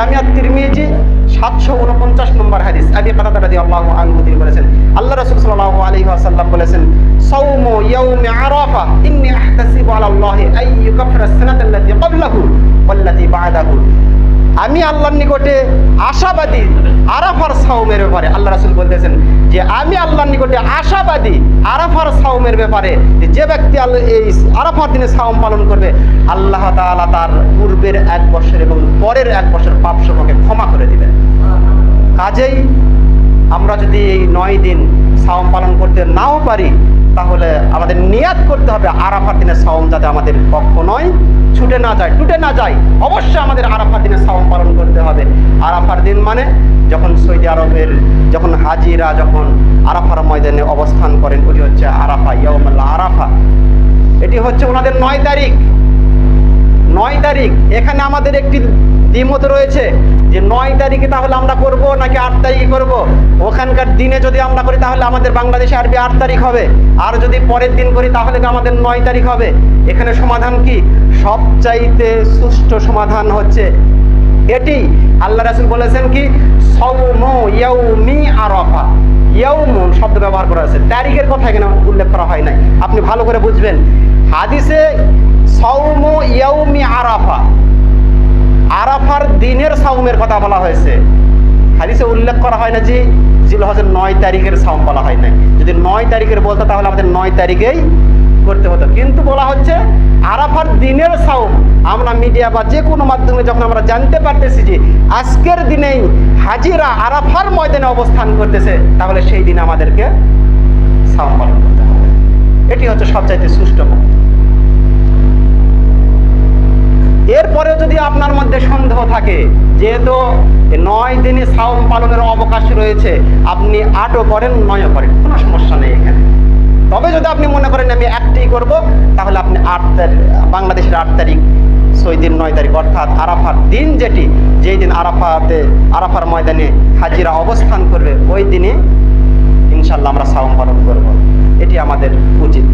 জামিয়াত তিরমিজি সাতশো উনপঞ্চাশ নম্বর হাদিস। আবি কাতাদা আল্লাহ আনহু তিনি বলেছেন, আল্লাহ রাসূল সাল্লাল্লাহু আলাইহি ওয়াসাল্লাম বলেছেন, সাওমু ইয়াউমি আরাফা, ইন্নী আহতাসিবু আলা আল্লাহি আই ইউকাফিরা সানাতা আল্লাতী ক্বাবলাহু ওয়াল্লাতী বা'দাহু। আমি আল্লাহর নিকটে আশাবাদী আরাফার সাওমের ব্যাপারে। আল্লাহ রাসুল বলতেছেন যে, আমি আল্লাহর নিকটে আশাবাদী আরাফার সাউমের ব্যাপারে যে ব্যক্তি আল্লাহ এই আরাফার দিনে সাউম পালন করবে, আল্লাহ তালা তার পূর্বের এক বছর এবং পরের এক বছর পাপ সমূহকে ক্ষমা করে দিবেন কাজেই আমরা যদি এই নয় দিন সাউম পালন করতে নাও পারি তাহলে আমাদের নিয়াত করতে হবে আরাফার দিনের সাওম যাতে আমাদের কখনোই ছুটে না যায়, টুটে না যায়, অবশ্যই আমাদের আরাফার দিনের সাওম পালন করতে হবে। আরাফার দিন মানে যখন সৌদি আরবের যখন হাজিরা যখন আরাফার ময়দানে অবস্থান করেন, ওটি হচ্ছে আরাফা ইয়াউমাল্লাহ আরাফা। এটি হচ্ছে ওনাদের নয় তারিখ। নয় তারিখ। এখানে আমাদের একটি দ্বিমত রয়েছে। যে নয় তারিখে তাহলে আমরা করব নাকি আট তারিখে করব? ওখানকার দিনে যদি আমরা করি, তাহলে আমাদের বাংলাদেশে আরবি আট তারিখ হবে। আর যদি পরের দিন করি, তাহলে আমাদের নয় তারিখ হবে। এখানে সমাধান কি? সবচাইতে সুষ্ঠু সমাধান হচ্ছে এটি। আল্লাহ রাসুল বলেছেন কি? আরাফা ইয়াউমুন শব্দ ব্যবহার করা হয়েছে। তারিখের কথা এখানে উল্লেখ করা হয় নাই। আপনি ভালো করে বুঝবেন। হাদিসে সৌম ইয়াউমি আরাফা আরাফার দিনের সাউমের কথা বলা হয়েছে। হাদিসে উল্লেখ করা হয় না যে জিল হজের নয় তারিখের সাউম বলা হয় নাই। যদি নয় তারিখের বলতো তাহলে আমাদের নয় তারিখেই করতে হতো। কিন্তু বলা হচ্ছে আরাফার দিনের সাউম আমরা মিডিয়া বা যে কোনো মাধ্যমে যখন আমরা জানতে পারতেছি যে আজকের দিনেই হাজিরা আরাফার ময়দানে অবস্থান করতেছে, তাহলে সেই দিন আমাদেরকে সাউম পালন করতে হবে। এটি হচ্ছে সবচাইতে সুষ্ঠু। এরপরেও যদি আপনার মধ্যে সন্দেহ থাকে, যেহেতু নয় দিনে সাওম পালনের অবকাশ রয়েছে, আপনি আটও করেন, নয়ও করেন, কোনো সমস্যা নেই এখানে। তবে যদি আপনি মনে করেন আমি একটাই করব, তাহলে আপনি আট তারিখ বাংলাদেশের আট তারিখ সৈদিন নয় তারিখ, অর্থাৎ আরাফার দিন যেটি, যেই দিন আরাফাতে, আরাফার ময়দানে হাজিরা অবস্থান করবে, ওই দিনে ইনশাল্লাহ আমরা সাওম পালন করব। এটি আমাদের উচিত।